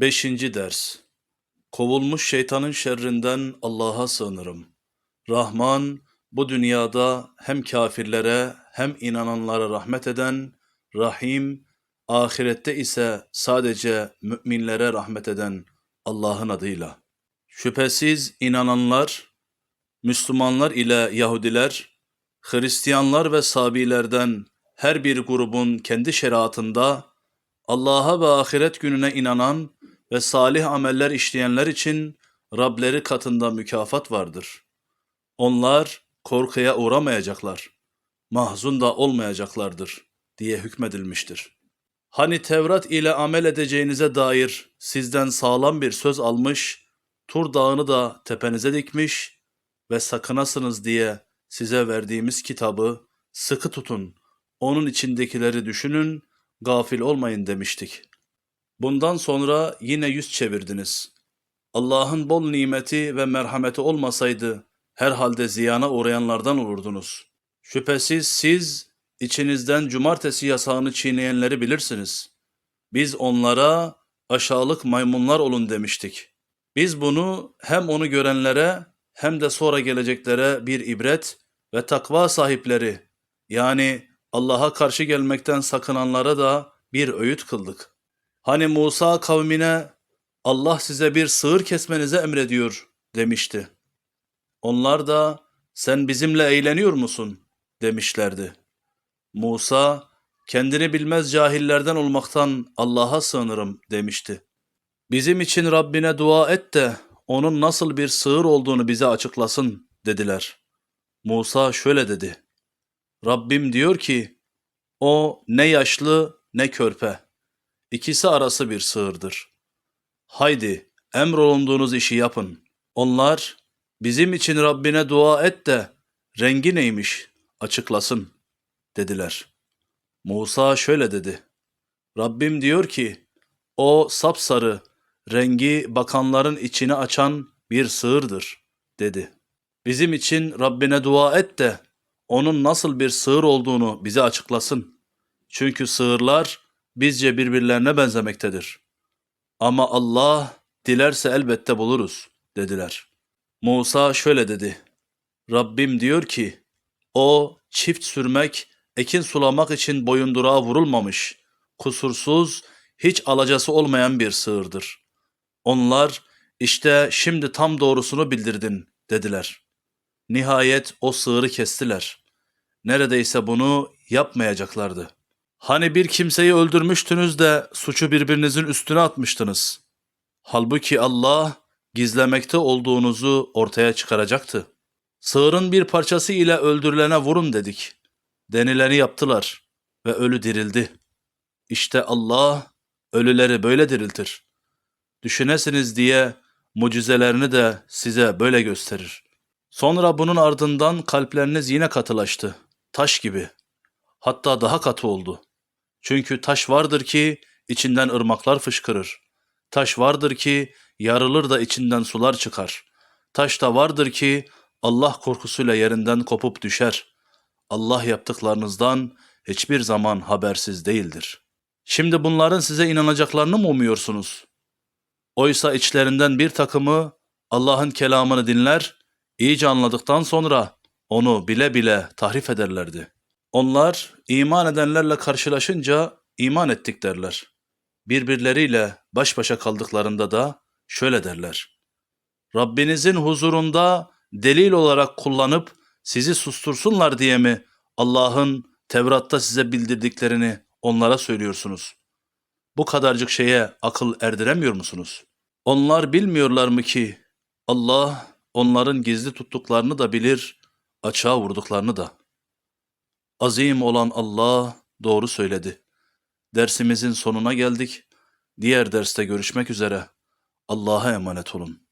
Beşinci ders Kovulmuş şeytanın şerrinden Allah'a sığınırım. Rahman, bu dünyada hem kafirlere hem inananlara rahmet eden, Rahim, ahirette ise sadece müminlere rahmet eden Allah'ın adıyla. Şüphesiz inananlar, Müslümanlar ile Yahudiler, Hristiyanlar ve Sabilerden her bir grubun kendi şeriatında Allah'a ve ahiret gününe inanan ve salih ameller işleyenler için Rableri katında mükafat vardır. Onlar korkuya uğramayacaklar, mahzun da olmayacaklardır diye hükmedilmiştir. Hani Tevrat ile amel edeceğinize dair sizden sağlam bir söz almış, Tur dağını da tepenize dikmiş ve sakınasınız diye size verdiğimiz kitabı sıkı tutun, onun içindekileri düşünün, gafil olmayın demiştik. Bundan sonra yine yüz çevirdiniz. Allah'ın bol nimeti ve merhameti olmasaydı herhalde ziyana uğrayanlardan olurdunuz. Şüphesiz siz içinizden cumartesi yasağını çiğneyenleri bilirsiniz. Biz onlara aşağılık maymunlar olun demiştik. Biz bunu hem onu görenlere hem de sonra geleceklere bir ibret ve takva sahipleri yani Allah'a karşı gelmekten sakınanlara da bir öğüt kıldık. Hani Musa kavmine Allah size bir sığır kesmenize emrediyor demişti. Onlar da sen bizimle eğleniyor musun demişlerdi. Musa kendini bilmez cahillerden olmaktan Allah'a sığınırım demişti. Bizim için Rabbine dua et de onun nasıl bir sığır olduğunu bize açıklasın dediler. Musa şöyle dedi. Rabbim diyor ki, o ne yaşlı ne körpe. İkisi arası bir sığırdır. Haydi emrolunduğunuz işi yapın. Onlar bizim için Rabbine dua et de rengi neymiş açıklasın dediler. Musa şöyle dedi. Rabbim diyor ki o sapsarı rengi bakanların içini açan bir sığırdır dedi. Bizim için Rabbine dua et de onun nasıl bir sığır olduğunu bize açıklasın. Çünkü sığırlar bizce birbirlerine benzemektedir. Ama Allah dilerse elbette buluruz dediler. Musa şöyle dedi. Rabbim diyor ki o çift sürmek, ekin sulamak için boyundurağa vurulmamış, kusursuz, hiç alacası olmayan bir sığırdır. Onlar işte şimdi tam doğrusunu bildirdin dediler. Nihayet o sığırı kestiler. Neredeyse bunu yapmayacaklardı. Hani bir kimseyi öldürmüştünüz de suçu birbirinizin üstüne atmıştınız. Halbuki Allah gizlemekte olduğunuzu ortaya çıkaracaktı. Sığırın bir parçası ile öldürülene vurun dedik. Denileni yaptılar ve ölü dirildi. İşte Allah ölüleri böyle diriltir. Düşünesiniz diye mucizelerini de size böyle gösterir. Sonra bunun ardından kalpleriniz yine katılaştı. Taş gibi. Hatta daha katı oldu. Çünkü taş vardır ki içinden ırmaklar fışkırır. Taş vardır ki yarılır da içinden sular çıkar. Taş da vardır ki Allah korkusuyla yerinden kopup düşer. Allah yaptıklarınızdan hiçbir zaman habersiz değildir. Şimdi bunların size inanacaklarını mı umuyorsunuz? Oysa içlerinden bir takımı Allah'ın kelamını dinler, iyice anladıktan sonra onu bile bile tahrif ederlerdi. Onlar iman edenlerle karşılaşınca iman ettik derler. Birbirleriyle baş başa kaldıklarında da şöyle derler. Rabbinizin huzurunda delil olarak kullanıp sizi sustursunlar diye mi Allah'ın Tevrat'ta size bildirdiklerini onlara söylüyorsunuz? Bu kadarcık şeye akıl erdiremiyor musunuz? Onlar bilmiyorlar mı ki Allah onların gizli tuttuklarını da bilir, açığa vurduklarını da. Azim olan Allah doğru söyledi. Dersimizin sonuna geldik. Diğer derste görüşmek üzere. Allah'a emanet olun.